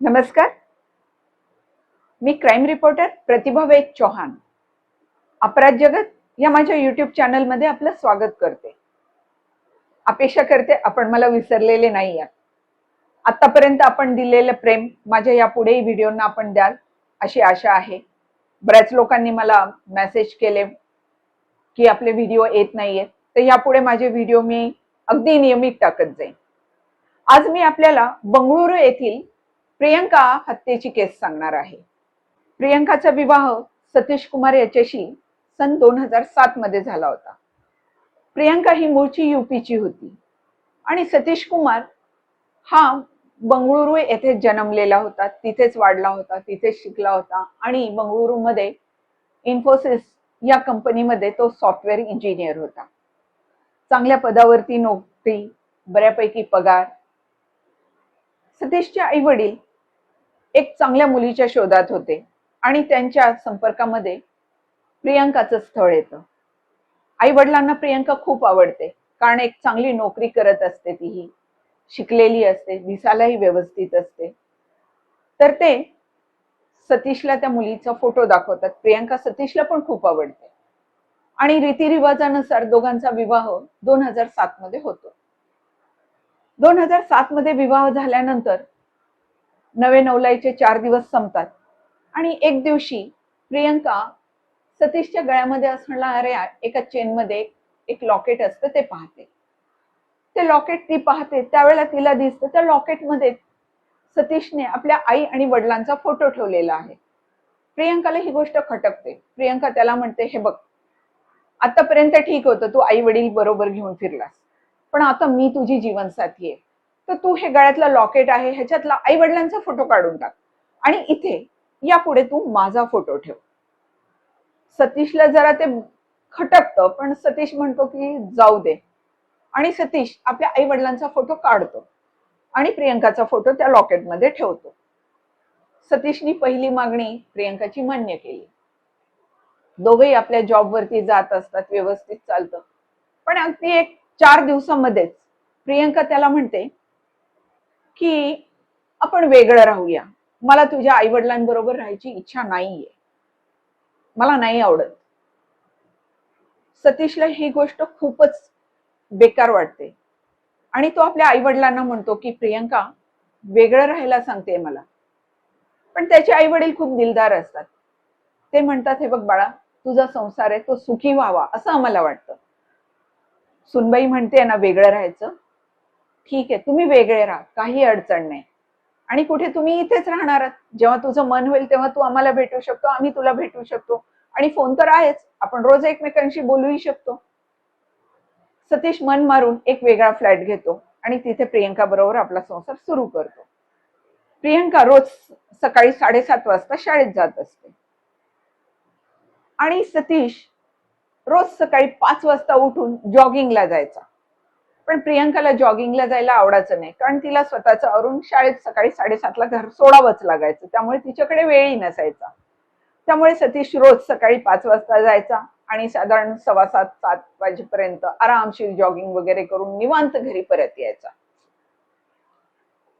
नमस्कार. मी crime reporter प्रतिभा वेग चौहान. अपराध जगत या माझ्या युट्यूब चॅनलमध्ये आपलं स्वागत करते. अपेक्षा करते आपण मला विसरलेले नाही आहात. आतापर्यंत आपण दिलेलं प्रेम माझ्या यापुढेही व्हिडिओना आपण द्याल अशी आशा आहे. बऱ्याच लोकांनी मला मेसेज केले की आपले व्हिडिओ येत नाहीयेत तर यापुढे माझे व्हिडिओ मी अगदी नियमित टाकत जाईन. आज मी आपल्याला बंगळुरू येथील प्रियंका हत्येची केस सांगणार आहे. प्रियंकाचा विवाह सतीश कुमार याच्याशी सन दोन हजार सात मध्ये झाला होता. प्रियंका ही मूळची युपीची होती. आणि सतीश कुमार हा बंगळुरू येथे जन्मलेला होता. तिथेच वाढला होता तिथेच शिकला होता. आणि बंगळुरूमध्ये इन्फोसिस या कंपनीमध्ये तो सॉफ्टवेअर इंजिनियर होता. चांगल्या पदावरती नोकरी बऱ्यापैकी पगार. सतीशचे आई वडील एक चांगल्या मुलीच्या शोधात होते आणि त्यांच्या संपर्कामध्ये प्रियंकाचं स्थळ येतं. आई वडिलांना प्रियंका खूप आवडते कारण एक चांगली नोकरी करत असते तीही. शिकलेली असते दिसायलाही व्यवस्थित असते. तर ते सतीशला त्या मुलीचा फोटो दाखवतात. प्रियंका सतीशला पण खूप आवडते. आणि रीतिरिवाजानुसार दोघांचा विवाह दोन हजार सात मध्ये होतो. दोन हजार सात मध्ये विवाह झाल्यानंतर नवे नवलाईचे चार दिवस संपतात. आणि एक दिवशी प्रियंका सतीशच्या गळ्यामध्ये असणाऱ्या एका चेनमध्ये एक लॉकेट असतं ते पाहते. ते लॉकेट ती पाहते त्यावेळेला तिला दिसतं त्या लॉकेटमध्ये सतीशने आपल्या आई आणि वडिलांचा फोटो ठेवलेला आहे. प्रियंकाला ही गोष्ट खटकते. प्रियंका त्याला म्हणते हे बघ आतापर्यंत ठीक होतं तू आई वडील बरोबर घेऊन फिरलास. पण आता मी तुझी जीवनसाथी आहे. तर तू हे गळ्यातलं लॉकेट आहे ह्याच्यातला आई वडिलांचा फोटो काढून टाक. आणि इथे यापुढे तू माझा फोटो ठेव. सतीशला जरा ते खटकतं पण सतीश म्हणतो की जाऊ दे. आणि सतीश आपल्या आई वडिलांचा फोटो काढतो. आणि प्रियंकाचा फोटो त्या लॉकेटमध्ये ठेवतो. सतीशनी पहिली मागणी प्रियंकाची मान्य केली. दोघेही आपल्या जॉबवरती जात असतात व्यवस्थित चालतं. पण अगदी एक चार दिवसामध्येच प्रियंका त्याला म्हणते की आपण वेगळं राहूया. मला तुझ्या आई वडिलांबरोबर राहायची इच्छा नाहीये. मला नाही आवडत. सतीशला ही गोष्ट खूपच बेकार वाटते. आणि तो आपल्या आई वडिलांना म्हणतो की प्रियंका वेगळं राहायला सांगते मला. पण त्याचे आई वडील खूप दिलदार असतात. ते म्हणतात हे बघ बाळा तुझा संसार आहे तो सुखी व्हावा असं आम्हाला वाटतं. सुनबाई म्हणते ना वेगळं राहायचं ठीक आहे तुम्ही वेगळे राहा काही अडचण नाही. आणि कुठे तुम्ही इथेच राहणार आहात. जेव्हा तुझं मन होईल तेव्हा तू आम्हाला भेटू शकतो आम्ही तुला भेटू शकतो. आणि फोन तर आहेच आपण रोज एकमेकांशी बोलूही शकतो. सतीश मन मारून एक वेगळा फ्लॅट घेतो आणि तिथे प्रियंका बरोबर आपला संसार सुरू करतो. प्रियंका रोज सकाळी साडेसात वाजता शाळेत जात असते. आणि सतीश रोज सकाळी पाच वाजता उठून जॉगिंगला जायचा. पण प्रियंकाला जॉगिंगला जायला आवडायचं नाही कारण तिला स्वतःचं अरुण शाळेत सकाळी साडेसातला घर सोडावंच लागायचं त्यामुळे तिच्याकडे वेळही नसायचा. त्यामुळे सतीश रोज सकाळी पाच वाजता जायचा आणि साधारण सव्वा सात सात वाजेपर्यंत आरामशीर जॉगिंग वगैरे करून निवांत घरी परत यायचा.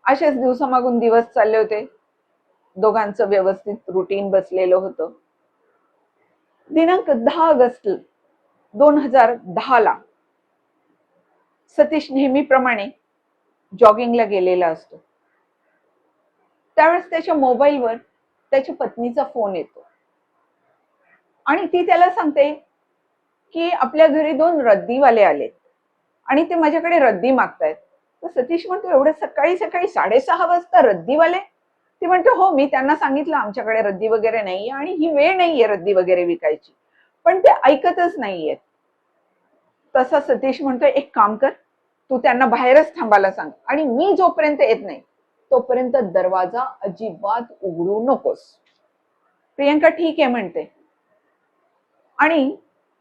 असेच दिवसामागून दिवस चालले होते. दोघांचं व्यवस्थित रुटीन बसलेलं होतं. दिनांक दहा ऑगस्ट दोन हजार दहा ला सतीश नेहमीप्रमाणे जॉगिंगला गेलेला असतो. त्यावेळेस त्याच्या मोबाईलवर त्याच्या पत्नीचा फोन येतो. आणि ती त्याला सांगते की आपल्या घरी दोन रद्दीवाले आलेत आणि ते माझ्याकडे रद्दी मागतायत. तर सतीश म्हणतो एवढं सकाळी सकाळी साडेसहा वाजता रद्दीवाले? ती म्हणते हो मी त्यांना सांगितलं आमच्याकडे रद्दी वगैरे नाहीये आणि ही वेळ नाहीये रद्दी वगैरे विकायची. पण ते ऐकतच नाहीयेत. तसा सतीश म्हणतोय एक काम कर तू त्यांना बाहेरच थांबायला सांग. आणि मी जोपर्यंत येत नाही तोपर्यंत दरवाजा अजिबात उघडू नकोस. प्रियंका ठीक आहे म्हणते. आणि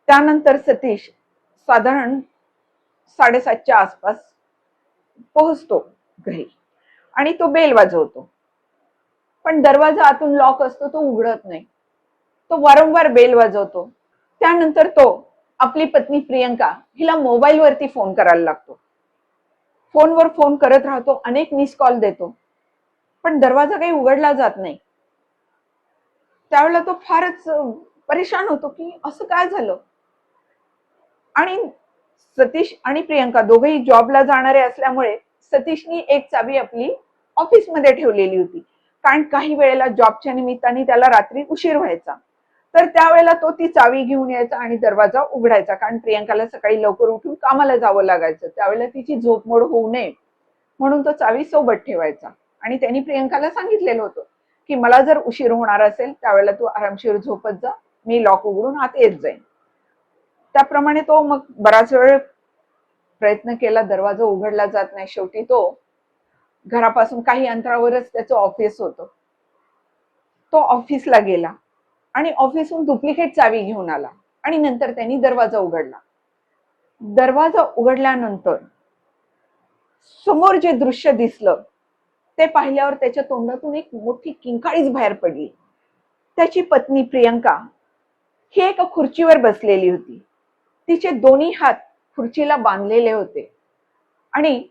त्यानंतर सतीश साधारण साडेसातच्या आसपास पोहोचतो घरी. आणि तो बेल वाजवतो. पण दरवाजा आतून लॉक असतो तो उघडत नाही. तो वारंवार बेल वाजवतो. त्यानंतर तो आपली पत्नी प्रियंका हिला मोबाईल वरती फोन करायला लागतो. फोनवर फोन करत राहतो अनेक मिस कॉल देतो. पण दरवाजा काही उघडला जात नाही. त्यावेळेला तो फारच परेशान होतो की असं काय झालं? आणि सतीश आणि प्रियंका दोघेही जॉबला जाणारे असल्यामुळे सतीशनी एक चावी आपली ऑफिसमध्ये ठेवलेली होती. कारण काही वेळेला जॉबच्या निमित्ताने त्याला रात्री उशीर व्हायचा. तर त्यावेळेला तो ती चावी घेऊन यायचा आणि दरवाजा उघडायचा. कारण प्रियंकाला सकाळी लवकर उठून कामाला जावं लागायचं. त्यावेळेला तिची झोपमोड होऊ नये म्हणून तो चावी सोबत ठेवायचा. आणि त्यांनी प्रियंकाला सांगितलेलं होतं की मला जर उशीर होणार असेल त्यावेळेला तू आरामशीर झोपत जा. मी लॉक उघडून आत येत जाईन. त्याप्रमाणे तो मग बराच वेळ प्रयत्न केला. दरवाजा उघडला जात नाही. शेवटी तो घरापासून काही अंतरावरच त्याचं ऑफिस होतं. तो ऑफिसला गेला. आणि ऑफिसहून डुप्लिकेट चावी घेऊन आला आणि नंतर त्यांनी दरवाजा उघडला. दरवाजा उघडल्यानंतर समोर जे दृश्य दिसलं ते पाहिल्यावर त्याच्या तोंडातून एक मोठी किंकाळीच बाहेर पडली. त्याची पत्नी प्रियंका ही एका खुर्चीवर बसलेली होती. तिचे दोन्ही हात खुर्चीला बांधलेले होते आणि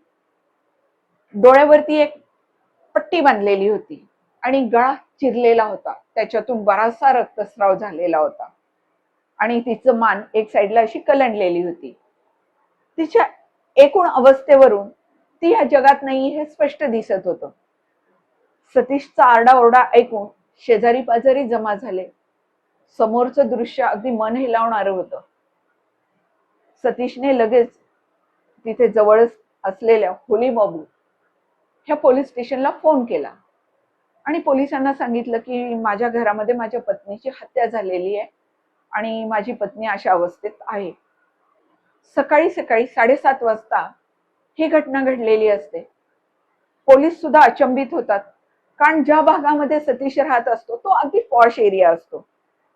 डोळ्यावरती एक पट्टी बांधलेली होती आणि गळा चिरलेला होता. त्याच्यातून बराचसा रक्तस्राव झालेला होता. आणि तिचं मान एक साईडला अशी कलंडलेली होती. तिच्या एकूण अवस्थेवरून ती ह्या जगात नाही हे स्पष्ट दिसत होतं. सतीशचा आरडाओरडा ऐकून शेजारी पाजारी जमा झाले. समोरचं दृश्य अगदी मन हेलावणारं होतं. सतीशने लगेच तिथे जवळच असलेल्या होली बाबू ह्या पोलीस स्टेशनला फोन केला. आणि पोलिसांना सांगितलं की माझ्या घरामध्ये माझ्या पत्नीची हत्या झालेली आहे आणि माझी पत्नी अशा अवस्थेत आहे. सकाळी सकाळी साडेसात वाजता ही घटना घडलेली असते. पोलीस सुद्धा अचंबित होतात. कारण ज्या भागामध्ये सतीश राहत असतो तो अगदी पॉश एरिया असतो.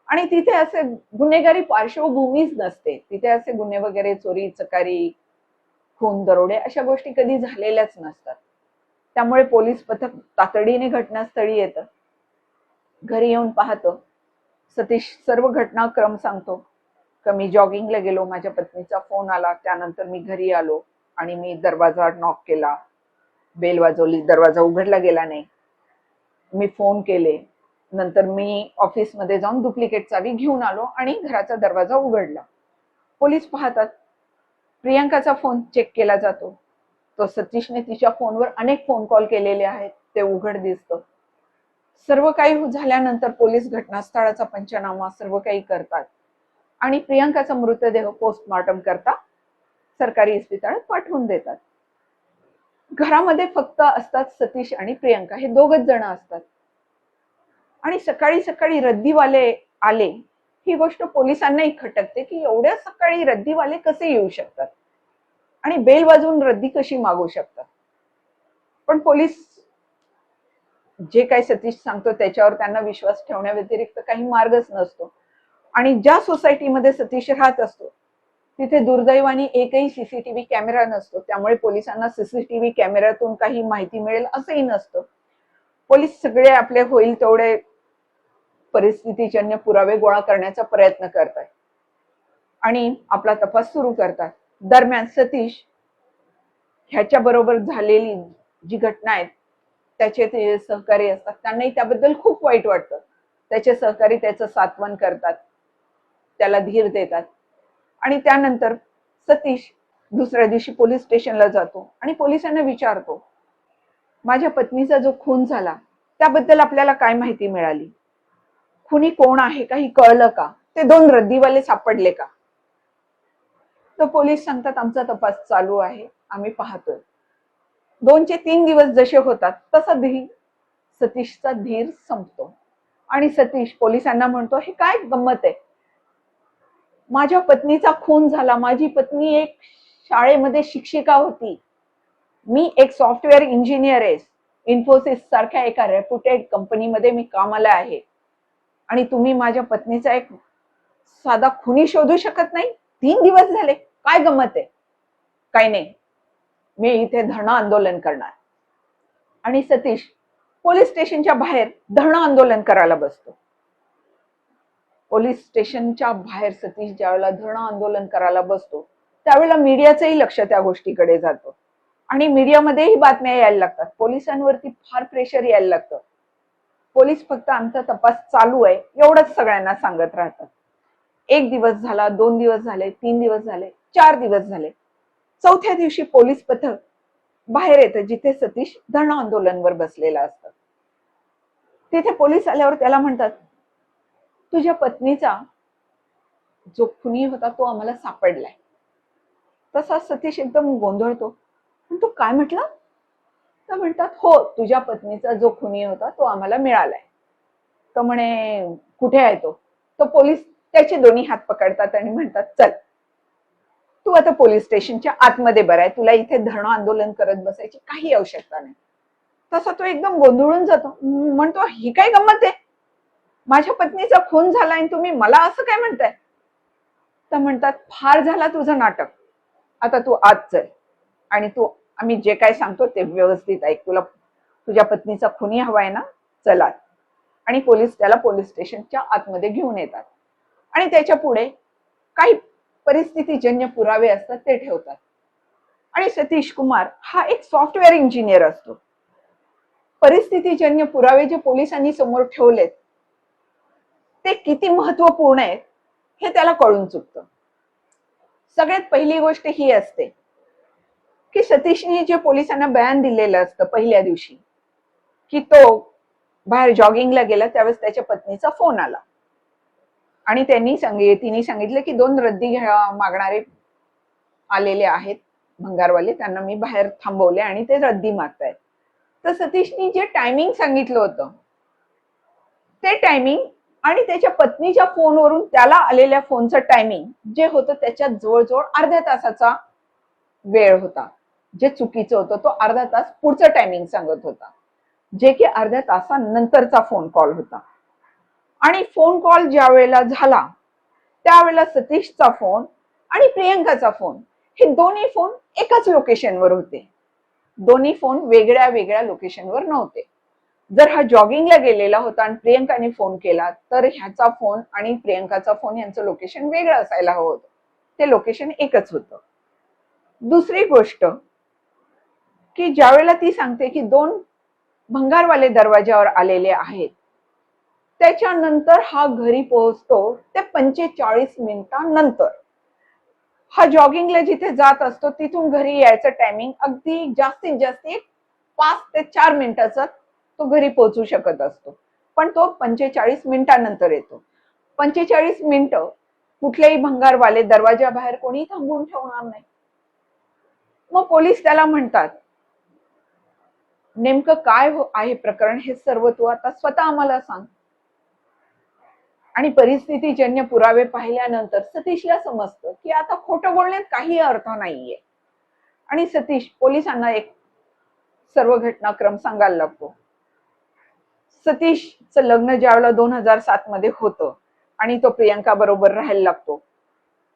आणि तिथे असे गुन्हेगारी पार्श्वभूमीच नसते. तिथे असे गुन्हे वगैरे चोरी चकारी खून दरोडे अशा गोष्टी कधी झालेल्याच नसतात. त्यामुळे पोलीस पथक तातडीने घटनास्थळी येतं. घरी येऊन पाहतं. सतीश सर्व घटनाक्रम सांगतो. का मी जॉगिंगला गेलो माझ्या पत्नीचा फोन आला त्यानंतर मी घरी आलो आणि मी दरवाजा नॉक केला. बेल वाजवली दरवाजा उघडला गेला नाही. मी फोन केले. नंतर मी ऑफिसमध्ये जाऊन डुप्लिकेट चावी घेऊन आलो आणि घराचा दरवाजा उघडला. पोलीस पाहतात. प्रियांकाचा फोन चेक केला जातो. तो सतीशने तिच्या फोनवर अनेक फोन कॉल केलेले आहेत. ते उघड दिसतं. सर्व काही झाल्यानंतर पोलीस घटनास्थळाचा पंचनामा सर्व काही करतात. आणि प्रियंकाचा मृतदेह पोस्टमॉर्टम करता सरकारी इस्पितळात पाठवून देतात. घरामध्ये फक्त असतात सतीश आणि प्रियंका. हे दोघच जण असतात. आणि सकाळी सकाळी रद्दीवाले आले. ही गोष्ट पोलिसांनाही खटकते की एवढ्या सकाळी रद्दीवाले कसे येऊ शकतात? आणि बेल वाजवून रद्दी कशी मागू शकतात? पण पोलीस जे काही सतीश सांगतो त्याच्यावर त्यांना विश्वास ठेवण्याव्यतिरिक्त काही मार्गच नसतो. आणि ज्या सोसायटीमध्ये सतीश राहत असतो तिथे दुर्दैवाने एकही सीसीटीव्ही कॅमेरा नसतो. त्यामुळे पोलिसांना सीसीटीव्ही कॅमेऱ्यातून काही माहिती मिळेल असंही नसतं. पोलीस सगळे आपले होईल तेवढे परिस्थितीजन्य पुरावे गोळा करण्याचा प्रयत्न करतात आणि आपला तपास सुरू करतात. दरम्यान सतीश ह्याच्या बरोबर झालेली जी घटना आहे त्याचे ते सहकारी असतात. त्यांनाही त्याबद्दल खूप वाईट वाटतं. त्याचे सहकारी त्याचं सात्वन करतात. त्याला धीर देतात. आणि त्यानंतर सतीश दुसऱ्या दिवशी पोलीस स्टेशनला जातो आणि पोलिसांना विचारतो माझ्या पत्नीचा जो खून झाला त्याबद्दल आपल्याला काय माहिती मिळाली? खुनी कोण आहे काही कळलं का? ते दोन रद्दीवाले सापडले का? तर पोलीस सांगतात आमचा तपास चालू आहे. आम्ही पाहतोय. दोनचे तीन दिवस जसे होतात तसा धीर सतीशचा धीर संपतो. आणि सतीश पोलिसांना म्हणतो हे काय गंमत आहे? माझ्या पत्नीचा खून झाला. माझी पत्नी एक शाळेमध्ये शिक्षिका होती. मी एक सॉफ्टवेअर इंजिनियर आहे. इन्फोसिस सारख्या एका रेप्युटेड कंपनीमध्ये मी कामाला आहे. आणि तुम्ही माझ्या पत्नीचा एक साधा खुनी शोधू शकत नाही? तीन दिवस झाले. काय गमत आहे? काही नाही. मी इथे धरणं आंदोलन करणार. आणि सतीश पोलीस स्टेशनच्या बाहेर धरणं आंदोलन करायला बसतो. पोलीस स्टेशनच्या बाहेर सतीश ज्यावेळेला धरणं आंदोलन करायला बसतो त्यावेळेला मीडियाचंही लक्ष त्या गोष्टीकडे जातं. आणि मीडियामध्येही बातम्या यायला लागतात. पोलिसांवरती फार प्रेशर यायला लागतं. पोलीस फक्त आमचा तपास चालू आहे एवढंच सगळ्यांना सांगत राहतात. एक दिवस झाला दोन दिवस झाले तीन दिवस झाले. चार दिवस झाले. चौथ्या दिवशी पोलीस पथक बाहेर येतं जिथे सतीश धरण आंदोलनवर बसलेला असतं. तिथे पोलीस आल्यावर त्याला म्हणतात तुझ्या पत्नीचा जो खुनी होता तो आम्हाला सापडलाय. तसा सतीश एकदम गोंधळतो. पण तू काय म्हटलं? तर म्हणतात हो तुझ्या पत्नीचा जो खुनी होता तो आम्हाला मिळालाय. तर म्हणे कुठे आहे तो? तो पोलीस त्याचे दोन्ही हात पकडतात आणि म्हणतात चल तू आता पोलीस स्टेशनच्या आतमध्ये बरं आहे. तुला इथे धरणं आंदोलन करत बसायची काही आवश्यकता नाही. तसा तो एकदम गोंधळून जातो. म्हणतो ही काय गंमत आहे? माझ्या पत्नीचा खून झाला आणि तुम्ही मला असं काय म्हणताय? तर म्हणतात फार झाला तुझं नाटक. आता तू आत चल. आणि तू आम्ही जे काय सांगतो ते व्यवस्थित ऐक. तुला तुझ्या पत्नीचा खुनी हवाय ना? चला आणि पोलीस त्याला पोलीस स्टेशनच्या आतमध्ये घेऊन येतात. आणि त्याच्या पुढे काही परिस्थितीजन्य पुरावे असतात ते ठेवतात. आणि सतीश कुमार हा एक सॉफ्टवेअर इंजिनियर असतो. परिस्थितीजन्य पुरावे जे पोलिसांनी समोर ठेवलेत ते किती महत्त्वपूर्ण आहेत हे त्याला कळून चुकतं. सगळ्यात पहिली गोष्ट ही असते की सतीशने जे पोलिसांना बयान दिलेलं असतं पहिल्या दिवशी की तो बाहेर जॉगिंगला गेला त्यावेळेस त्याच्या पत्नीचा फोन आला. आणि त्यांनी सांगितले तिने सांगितलं की दोन रद्दी घ्या मागणारे आलेले आहेत भंगारवाले त्यांना मी बाहेर थांबवले आणि ते रद्दी मागतायत. तर सतीशनी जे टायमिंग सांगितलं होतं ते टायमिंग आणि त्याच्या पत्नीच्या फोनवरून त्याला आलेल्या फोनचं टायमिंग जे होतं त्याच्यात जवळजवळ अर्ध्या तासाचा वेळ होता. जे चुकीचं होतं तो अर्धा तास पुढचं टायमिंग सांगत होता. जे की अर्ध्या तासानंतरचा फोन कॉल होता. आणि फोन कॉल ज्या वेळेला झाला त्यावेळेला सतीशचा फोन आणि प्रियंकाचा फोन हे दोन्ही फोन एकाच लोकेशनवर होते. दोन्ही फोन वेगळ्या वेगळ्या लोकेशनवर नव्हते. जर हा जॉगिंगला गेलेला होता आणि प्रियंकाने फोन केला तर ह्याचा फोन आणि प्रियंकाचा फोन यांचं लोकेशन वेगळं असायला हवं होतं. ते लोकेशन एकच होतं. दुसरी गोष्ट की ज्यावेळेला ती सांगते की दोन भंगारवाले दरवाज्यावर आलेले आहेत त्याच्यानंतर हा घरी पोहोचतो ते पंचेचाळीस मिनिटांनंतर. हा जॉगिंगला जिथे जात असतो तिथून घरी यायचं टायमिंग अगदी जास्तीत जास्त एक पाच ते चार मिनिटाचा तो घरी पोहोचू शकत असतो. पण तो पंचेचाळीस मिनिटानंतर येतो. पंचेचाळीस मिनिटं कुठलेही भंगारवाले दरवाजा बाहेर कोणी थांबून ठेवणार नाही. मग पोलीस त्याला म्हणतात नेमकं काय हो आहे प्रकरण? हे सर्व तू आता स्वतः आम्हाला सांग. आणि परिस्थितीजन्य पुरावे पाहिल्यानंतर सतीशला समजतं की आता खोटं बोलण्यात काही अर्थ नाहीये. आणि सतीश पोलिसांना एक सर्व घटनाक्रम सांगायला लागतो. सतीशचं लग्न ज्यावेळेला दोन हजार सात मध्ये होतं आणि तो प्रियंका बरोबर राहायला लागतो.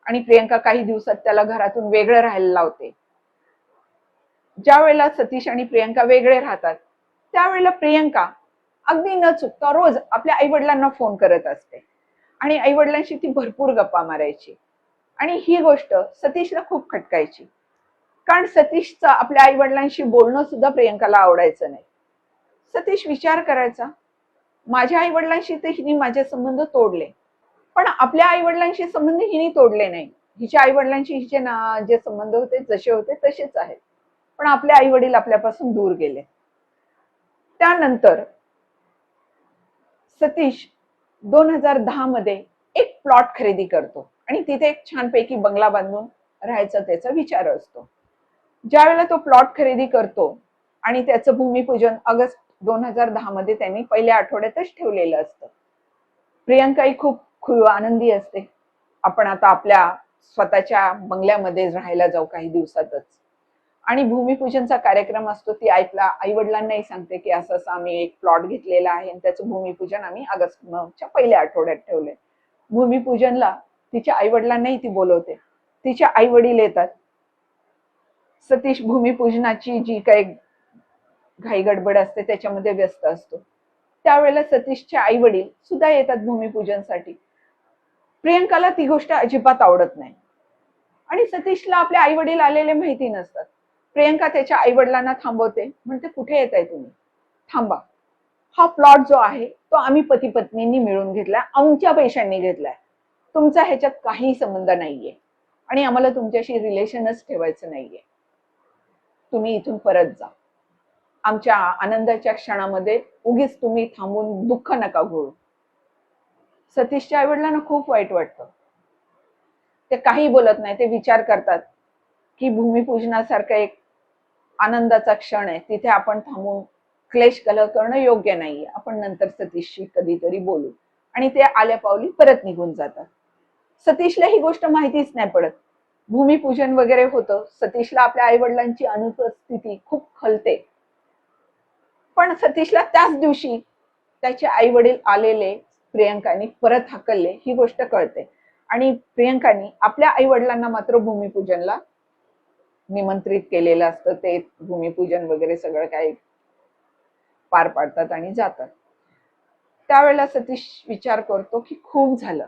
आणि प्रियंका काही दिवसात त्याला घरातून वेगळं राहायला लावते. ज्या वेळेला सतीश आणि प्रियंका वेगळे राहतात त्यावेळेला प्रियंका अगदी न चुकता रोज आपल्या आई वडिलांना फोन करत असते. आणि आई वडिलांशी ती भरपूर गप्पा मारायची. आणि ही गोष्ट सतीशला खूप खटकायची. कारण सतीशचं आपल्या आई वडिलांशी बोलणं सुद्धा प्रियंकाला आवडायचं नाही. सतीश विचार करायचा माझ्या आई वडिलांशी तर हिने माझे संबंध तोडले. पण आपल्या आई वडिलांशी संबंध हिने तोडले नाही. हिच्या आई वडिलांशी हिचे ना जे संबंध होते जसे होते तसेच आहेत. पण आपले आई वडील आपल्यापासून दूर गेले. त्यानंतर सतीश दोन हजार दहा मध्ये एक प्लॉट खरेदी करतो. आणि तिथे एक छानपैकी बंगला बांधून राहायचा त्याचा विचार असतो. ज्या वेळेला तो प्लॉट खरेदी करतो आणि त्याचं भूमिपूजन ऑगस्ट दोन हजार दहा मध्ये त्यांनी पहिल्या आठवड्यातच ठेवलेलं असतं. प्रियंकाही खूप खुल आनंदी असते. आपण आता आपल्या स्वतःच्या बंगल्यामध्ये राहायला जाऊ काही दिवसातच. आणि भूमिपूजनचा कार्यक्रम असतो ती आईला आई वडिलांनाही सांगते की असं असं आम्ही एक प्लॉट घेतलेला आहे आणि त्याचं भूमिपूजन आम्ही ऑगस्टच्या पहिल्या आठवड्यात ठेवलंय. भूमिपूजनला तिच्या आई वडिलांनाही ती बोलवते. तिचे आई वडील येतात. सतीश भूमिपूजनाची जी काही घाई गडबड असते त्याच्यामध्ये व्यस्त असतो. त्यावेळेला सतीशचे आई वडील सुद्धा येतात भूमिपूजनसाठी. प्रियंकाला ती गोष्ट अजिबात आवडत नाही. आणि सतीशला आपले आई वडील आलेले माहिती नसतात. प्रियंका त्याच्या आई वडिलांना थांबवते. म्हणते कुठे येत आहे तुम्ही? थांबा. हा प्लॉट जो आहे तो आम्ही पती पत्नींनी मिळून घेतलाय. आमच्या पैशांनी घेतलाय. तुमचा ह्याच्यात काही संबंध नाहीये. आणि आम्हाला तुमच्याशी रिलेशनच ठेवायचं नाहीये. तुम्ही इथून परत जा. आमच्या आनंदाच्या क्षणामध्ये उगीच तुम्ही थांबून दुःख नका घोळू सतीशच्या आईवडिलांना खूप वाईट वाटतं. ते काही बोलत नाही. ते विचार करतात की भूमिपूजनासारखं एक आनंदाचा क्षण आहे तिथे आपण थांबून क्लेश कलह करणं योग्य नाहीये. आपण नंतर सतीशशी कधीतरी बोलू. आणि ते आल्या पावली परत निघून जातात. सतीशला ही गोष्ट माहितीच नाही पडत. भूमिपूजन वगैरे होतं. सतीशला आपल्या आई वडिलांची अनुपस्थिती खूप खलते. पण सतीशला त्याच दिवशी त्याचे आई वडील आलेले प्रियंकानी परत हाकलले ही गोष्ट कळते. आणि प्रियंकाने आपल्या आई वडिलांना मात्र भूमिपूजनला निमंत्रित केलेलं असतं ते भूमिपूजन वगैरे सगळं काही पार पाडतात आणि जातात. त्यावेळेला सतीश विचार करतो की खूप झालं.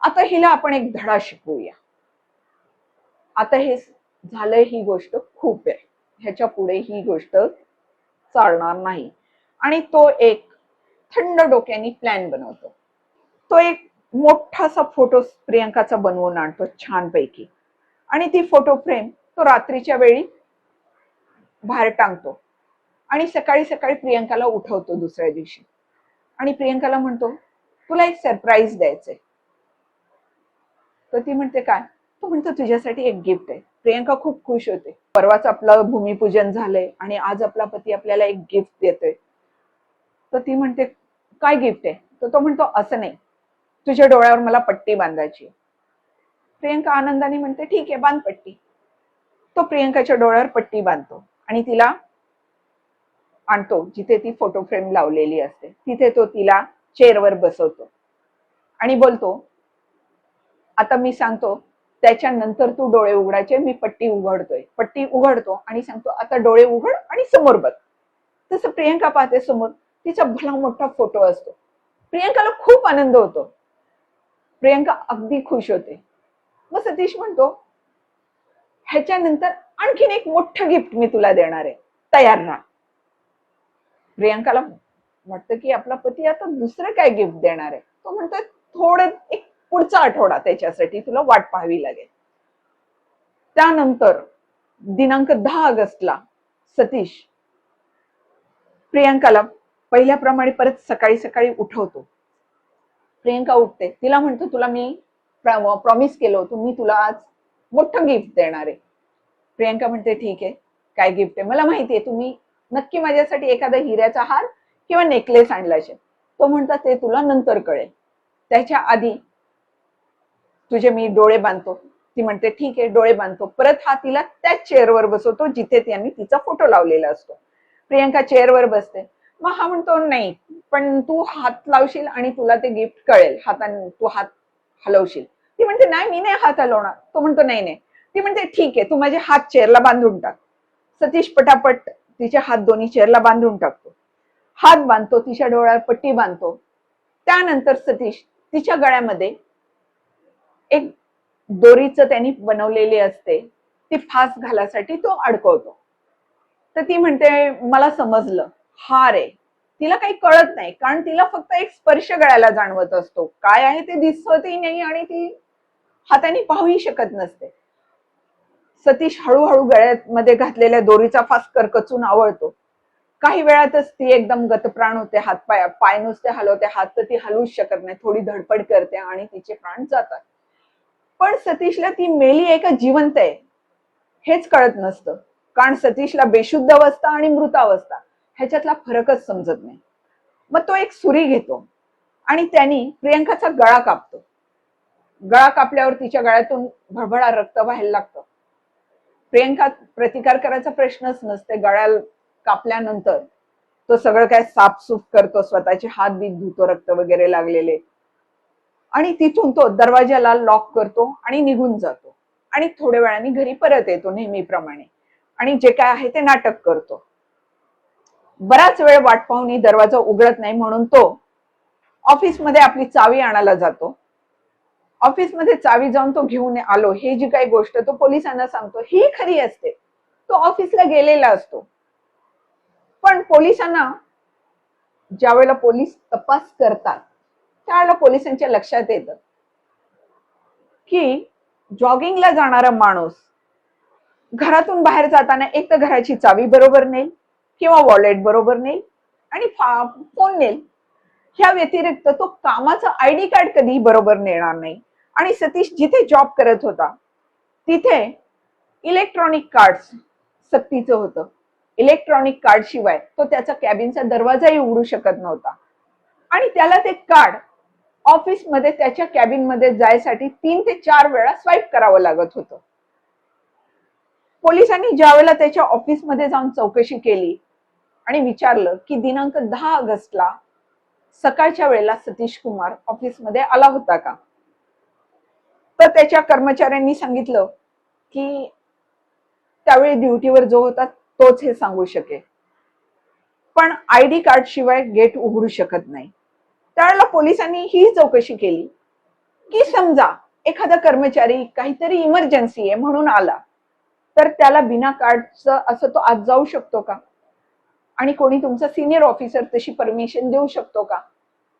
आता हिला आपण एक धडा शिकवूया. आता हे झालं ही गोष्ट खूप आहे. ह्याच्या पुढे ही गोष्ट चालणार नाही. आणि तो एक थंड डोक्याने प्लॅन बनवतो. तो एक मोठासा फोटो प्रियंकाचा बनवून आणतो छानपैकी. आणि ती फोटो फ्रेम तो रात्रीच्या वेळी बाहेर टांगतो. आणि सकाळी सकाळी प्रियंकाला उठवतो दुसऱ्या दिवशी. आणि प्रियंकाला म्हणतो तुला एक सरप्राईज द्यायचंय. तर ती म्हणते काय? तो म्हणतो तुझ्यासाठी एक गिफ्ट आहे. प्रियंका खूप खुश होते. परवाच आपलं भूमिपूजन झालंय आणि आज आपला पती आपल्याला एक गिफ्ट देतोय. तर ती म्हणते काय गिफ्ट आहे? तर तो म्हणतो असं नाही. तुझ्या डोळ्यावर मला पट्टी बांधायची प्रियंका आनंदाने म्हणते ठीक आहे बांध पट्टी. तो प्रियंकाच्या डोळ्यावर पट्टी बांधतो आणि तिला आणतो जिथे ती फोटो फ्रेम लावलेली असते. तिथे तो तिला चेअरवर बसवतो. आणि बोलतो आता मी सांगतो त्याच्यानंतर तू डोळे उघडायचे मी पट्टी उघडतोय. पट्टी उघडतो आणि सांगतो आता डोळे उघड आणि समोर बघ. तसं प्रियंका पाहते समोर. तिचा भला मोठा फोटो असतो. प्रियंकाला खूप आनंद होतो. प्रियंका अगदी खुश होते. मग सतीश म्हणतो ह्याच्यानंतर आणखीन एक मोठं गिफ्ट मी तुला देणार आहे. तयार राहा प्रियांकाला वाटतं की आपला पती आता दुसरं काय गिफ्ट देणार आहे? तो म्हणतोय थोडं एक पुढचा आठवडा त्याच्यासाठी तुला वाट पाहावी लागेल. त्यानंतर दिनांक दहा ऑगस्टला सतीश प्रियांकाला पहिल्याप्रमाणे परत सकाळी सकाळी उठवतो. प्रियंका उठते. तिला म्हणतो तुला मी प्रॉमिस केलं होतं. मी तुला आज मोठं गिफ्ट देणार. आहे प्रियंका म्हणते ठीक आहे काय गिफ्ट आहे? मला माहिती आहे तुम्ही नक्की माझ्यासाठी एखादा हिऱ्याचा हार किंवा नेकलेस आणला असेल. तो म्हणतात ते तुला नंतर कळेल. त्याच्या आधी तुझे मी डोळे बांधतो. ती म्हणते ठीक आहे डोळे बांधतो. परत हा तिला त्याच चेअरवर बसवतो जिथे त्यांनी तिचा फोटो लावलेला असतो. प्रियंका चेअरवर बसते. मग हा म्हणतो नाही पण तू हात लावशील आणि तुला ते गिफ्ट कळेल. हाताने तू हात हलवशील. ती म्हणते नाही मी नाही हात हलवणार. तो म्हणतो नाही नाही. ती म्हणते ठीक आहे तू माझे हात चेअरला बांधून टाक. सतीश पटापट तिचे हात दोन्ही चेअरला बांधून टाकतो. हात बांधतो तिच्या डोळ्यावर पट्टी बांधतो. त्यानंतर सतीश तिच्या गळ्यामध्ये एक दोरीचं त्यांनी बनवलेली असते ती फास घालासाठी तो अडकवतो. तर ती म्हणते मला समजलं. हार आहे तिला काही कळत नाही कारण तिला फक्त एक स्पर्श गळ्याला जाणवत असतो. काय आहे ते दिसतही नाही आणि ती हाताने पाहूही शकत नसते. सतीश हळूहळू गळ्यात मध्ये घातलेल्या दोरीचा फास करकचून आवळतो. काही वेळातच ती एकदम गतप्राण होते हात पाय पाय नुसते हलवते हात तर ती हलवूच शकत नाही थोडी धडपड करते आणि तिचे प्राण जातात. पण सतीशला ती मेली आहे का जिवंत आहे. हेच कळत नसतं. कारण सतीशला बेशुद्ध अवस्था आणि मृतावस्था ह्याच्यातला फरकच समजत नाही. मग तो एक सुरी घेतो आणि त्यांनी प्रियंकाचा गळा कापतो. गळा कापल्यावर तिच्या गळ्यातून भळभळा रक्त व्हायला लागतं. प्रियंका प्रतिकार करायचा प्रश्नच नसते. गळ्याला कापल्यानंतर तो सगळं काय साफसूफ करतो स्वतःचे हात बीत धुतो रक्त वगैरे लागलेले. आणि तिथून तो दरवाज्याला लॉक करतो आणि निघून जातो. आणि थोड्या वेळाने घरी परत येतो नेहमीप्रमाणे. आणि जे काय आहे ते नाटक करतो. बराच वेळ वाट पाहून दरवाजा उघडत नाही म्हणून तो ऑफिसमध्ये आपली चावी आणायला जातो. ऑफिसमध्ये चावी जाऊन तो घेऊन आलो हे जी काही गोष्ट तो पोलिसांना सांगतो ही खरी असते. तो ऑफिसला गेलेला असतो. पण पोलिसांना ज्या वेळेला पोलीस तपास करतात त्यावेळेला पोलिसांच्या लक्षात येतं की जॉगिंगला जाणारा माणूस घरातून बाहेर जाताना एक तर घराची चावी बरोबर नेईल किंवा वॉलेट बरोबर नेईल आणि फोन नेईल. ह्या व्यतिरिक्त तो कामाचं आय डी कार्ड कधीही बरोबर नेणार नाही. आणि सतीश जिथे जॉब करत होता तिथे इलेक्ट्रॉनिक कार्ड सक्तीचं होतं. इलेक्ट्रॉनिक कार्ड शिवाय तो त्याचा कॅबिनचा दरवाजाही उघडू शकत नव्हता. आणि त्याला ते कार्ड ऑफिसमध्ये त्याच्या कॅबिनमध्ये जायसाठी तीन ते चार वेळा स्वाईप करावं लागत होतं. पोलिसांनी ज्या वेळेला त्याच्या ऑफिसमध्ये जाऊन चौकशी केली आणि विचारलं की दिनांक दहा ऑगस्टला सकाळच्या वेळेला सतीश कुमार ऑफिसमध्ये आला होता का? तर त्याच्या कर्मचाऱ्यांनी सांगितलं की त्यावेळी ड्युटीवर जो होता तोच हे सांगू शकेल. पण आय डी कार्ड शिवाय गेट उघडू शकत नाही. त्यावेळेला पोलिसांनी ही चौकशी केली की समजा एखादा कर्मचारी काहीतरी इमर्जन्सी आहे म्हणून आला तर त्याला बिना कार्डचं असं तो आज जाऊ शकतो का? आणि कोणी तुमचा सिनियर ऑफिसर तशी परमिशन देऊ शकतो का?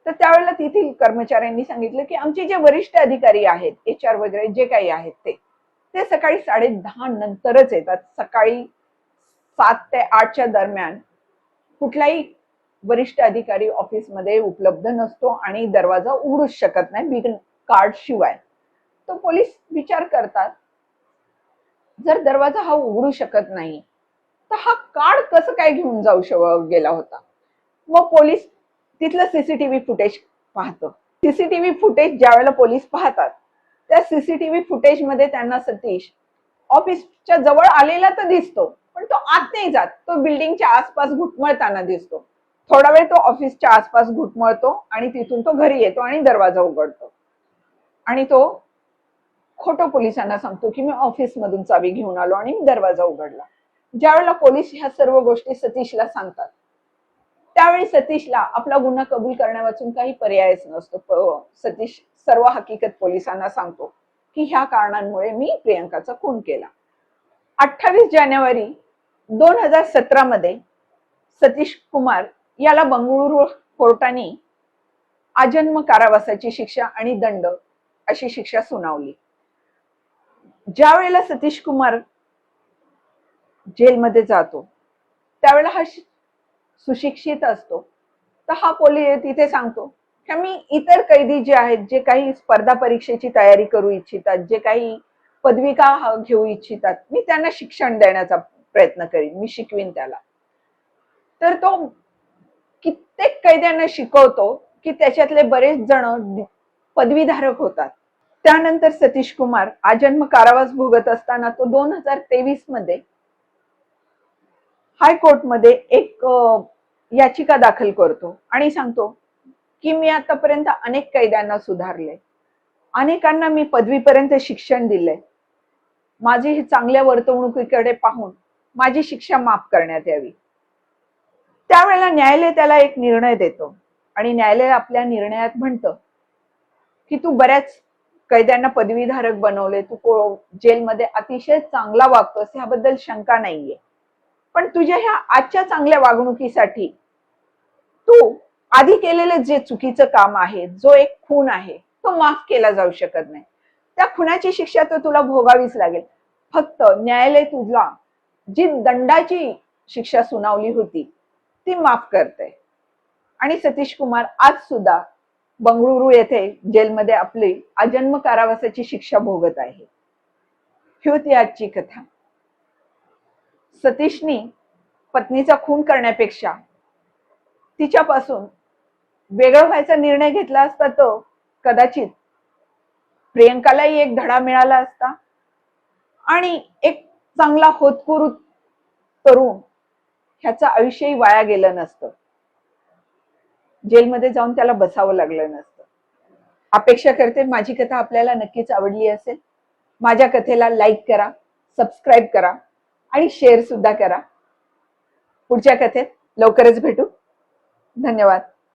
तर त्यावेळेला तेथील कर्मचाऱ्यांनी सांगितलं की आमचे जे वरिष्ठ अधिकारी आहेत एच आर वगैरे जे काही आहेत ते ते सकाळी साडे दहा नंतरच येतात. सकाळी सात ते आठच्या दरम्यान कुठलाही वरिष्ठ अधिकारी ऑफिसमध्ये उपलब्ध नसतो आणि दरवाजा उघडूच शकत नाही बिग कार्ड शिवाय. तो पोलीस विचार करतात जर दरवाजा हा उघडू शकत नाही तर हा कार्ड कसं काय घेऊन जाऊ शक गेला होता? मग पोलीस तिथलं सीसीटीव्ही फुटेज पाहतं. सीसीटीव्ही फुटेज ज्या वेळेला पोलीस पाहतात त्या सीसीटीव्ही फुटेजमध्ये त्यांना सतीश ऑफिसच्या जवळ आलेला तर दिसतो पण तो आत नाही जात. तो बिल्डिंगच्या आसपास घुटमळताना दिसतो. थोडा वेळ तो ऑफिसच्या आसपास घुटमळतो आणि तिथून तो घरी येतो आणि दरवाजा उघडतो. आणि तो खोटं पोलिसांना सांगतो की मी ऑफिस मधून चावी घेऊन आलो आणि दरवाजा उघडला. ज्या वेळेला पोलीस ह्या सर्व गोष्टी सतीशला सांगतात त्यावेळी सतीशला आपला गुन्हा कबूल करण्यावाचून काही पर्यायच नसतो. सतीश सर्व हकीकत पोलिसांना सांगतो की ह्या कारणांमुळे मी प्रियंकाचा खून केला. अठ्ठावीस जानेवारी दोन हजार सतरा मध्ये सतीश कुमार याला बंगळुरू कोर्टाने आजन्म कारावासाची शिक्षा आणि दंड अशी शिक्षा सुनावली. ज्या वेळेला सतीश कुमार जेलमध्ये जातो त्यावेळेला हा सुशिक्षित असतो. तर हा पोलीस तिथे सांगतो की मी इतर कैदी जे आहेत जे काही स्पर्धा परीक्षेची तयारी करू इच्छितात जे काही पदविका घेऊ इच्छितात मी त्यांना शिक्षण देण्याचा प्रयत्न करीन मी शिकवीन त्याला. तर तो कित्येक कैद्यांना शिकवतो की त्याच्यातले बरेच जण पदवीधारक होतात. त्यानंतर सतीश कुमार आजन्म कारावास भोगत असताना तो दोन हजार तेवीसमध्ये हायकोर्टमध्ये एक याचिका दाखल करतो आणि सांगतो की मी आतापर्यंत अनेक कैद्यांना सुधारले. अनेकांना मी पदवीपर्यंत शिक्षण दिले. माझी ही चांगल्या वर्तवणुकीकडे पाहून माझी शिक्षा माफ करण्यात यावी. त्यावेळेला न्यायालय त्याला एक निर्णय देतो आणि न्यायालय आपल्या निर्णयात म्हणतं की तू बऱ्याच कैद्यांना पदवीधारक बनवले तू जेलमध्ये अतिशय चांगला वागतोस ह्याबद्दल शंका नाहीये. पण तुझ्या ह्या आजच्या चांगल्या वागणुकीसाठी तू आधी केलेलं जे चुकीचं काम आहे जो एक खून आहे तो माफ केला जाऊ शकत नाही. त्या खुनाची शिक्षा तर तुला भोगावीच लागेल. फक्त न्यायालय तुझला जी दंडाची शिक्षा सुनावली होती ती माफ करते. आणि सतीश कुमार आज सुद्धा बंगळुरू येथे जेलमध्ये आपली आजन्म कारावासाची शिक्षा भोगत आहे. ही होती आजची कथा. सतीशनी पत्नीचा खून करण्यापेक्षा तिच्यापासून वेगळं व्हायचा निर्णय घेतला असता तो कदाचित प्रियंकालाही एक धडा मिळाला असता. आणि एक चांगला होतकुरू तरुण ह्याचं आयुष्यही वाया गेलं नसतं. जेलमध्ये जाऊन त्याला बसावं लागलं नसतं. अपेक्षा करते माझी कथा आपल्याला नक्कीच आवडली असेल. माझ्या कथेला लाईक करा सबस्क्राईब करा. आणि शेअर सुद्धा करा. पुढच्या कथेत लवकरच भेटू. धन्यवाद.